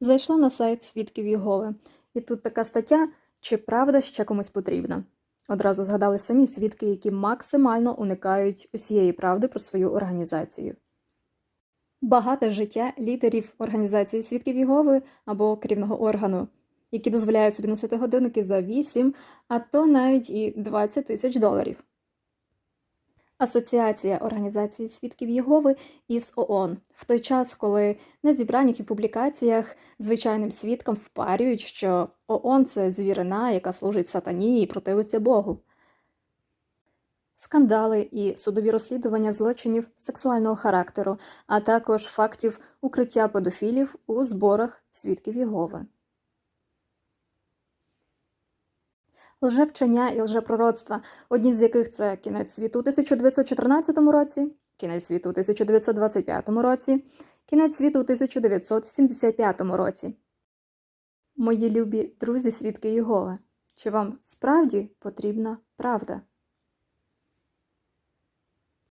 Зайшла на сайт Свідків Єгови, і тут така стаття, чи правда ще комусь потрібна. Одразу згадали самі свідки, які максимально уникають усієї правди про свою організацію. Багате життя лідерів організації Свідків Єгови або керівного органу, які дозволяють собі носити годинники за 8, а то навіть і 20 тисяч доларів. Асоціація організації свідків Єгови із ООН в той час, коли на зібраннях і публікаціях звичайним свідкам впарюють, що ООН це звірина, яка служить сатані і противиться Богу. Скандали і судові розслідування злочинів сексуального характеру, а також фактів укриття педофілів у зборах свідків Єгови. Лжевчення і лжепророцтва, одні з яких це кінець світу у 1914 році, кінець світу у 1925 році, кінець світу у 1975 році. Мої любі друзі свідки Єгови, чи вам справді потрібна правда?